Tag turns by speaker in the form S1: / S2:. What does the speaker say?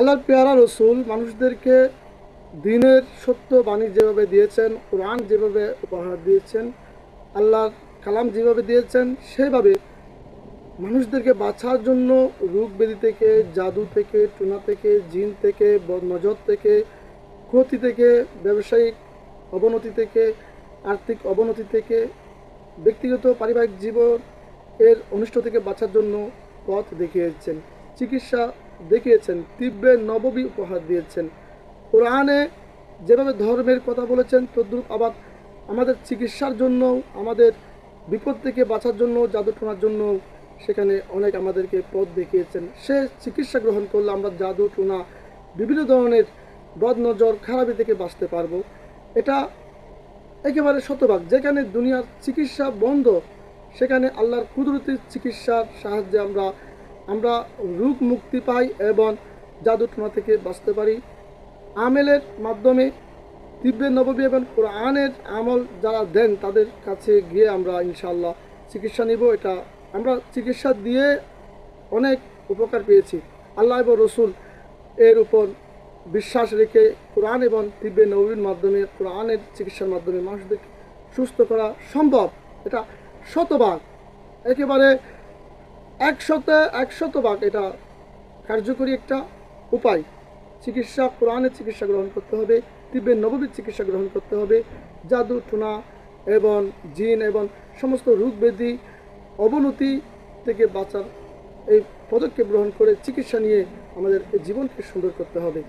S1: আল্লাহর পেয়ারা রসুল মানুষদেরকে দিনের সত্য বাণী যেভাবে দিয়েছেন, কোরআন যেভাবে উপহার দিয়েছেন, আল্লাহর কালাম যেভাবে দিয়েছেন সেভাবে মানুষদেরকে বাঁচার জন্য রোগ ব্যাধি থেকে, জাদু থেকে, টুনা থেকে, জিন থেকে নজর থেকে, ক্ষতি থেকে, ব্যবসায়িক অবনতি থেকে, আর্থিক অবনতি থেকে, ব্যক্তিগত পারিবারিক জীবন এর অনিষ্ট থেকে বাঁচার জন্য পথ দেখিয়েছেন। চিকিৎসা দেখিয়েছেন তিব্বের নববী উপহার দিয়েছেন। কোরআনে যেভাবে ধর্মের কথা বলেছেন, তদ্রুপ আবার আমাদের চিকিৎসার জন্য আমাদের বিপদ থেকে বাঁচার জন্য জাদু টোনার জন্য সেখানে অনেক আমাদেরকে পথ দেখিয়েছেন। সে চিকিৎসা গ্রহণ করলে আমরা জাদু, টোনা, বিভিন্ন ধরনের বদ নজর খারাপি থেকে বাঁচতে পারব। এটা একেবারে শতভাগ। যেখানে দুনিয়ার চিকিৎসা বন্ধ, সেখানে আল্লাহর কুদরতির চিকিৎসার সাহায্যে আমরা আমরা রোগ মুক্তি পাই এবং জাদু টোনা থেকে বাঁচতে পারি। আমেলের মাধ্যমে তিব্বে নববী এবং কোরআনের আমল যারা দেন তাদের কাছে গিয়ে আমরা ইনশাল্লাহ চিকিৎসা নিব। এটা আমরা চিকিৎসা দিয়ে অনেক উপকার পেয়েছি। আল্লাহ এবং রসুল এর উপর বিশ্বাস রেখে কোরআন এবং তিব্বে নবীর মাধ্যমে, কোরআনের চিকিৎসার মাধ্যমে মানুষদের সুস্থ করা সম্ভব। এটা শতভাগ। একেবারে একশতে একশত ভাগ এটা কার্যকরী একটা উপায়। চিকিৎসা কোরআনের চিকিৎসা গ্রহণ করতে হবে তিব্বের নববীর চিকিৎসা গ্রহণ করতে হবে, জাদু, টুনা এবং জিন এবং সমস্ত রোগ ব্যাধি অবনতি থেকে বাঁচার এই পদক্ষেপ গ্রহণ করে চিকিৎসা নিয়ে আমাদের জীবনকে সুন্দর করতে হবে।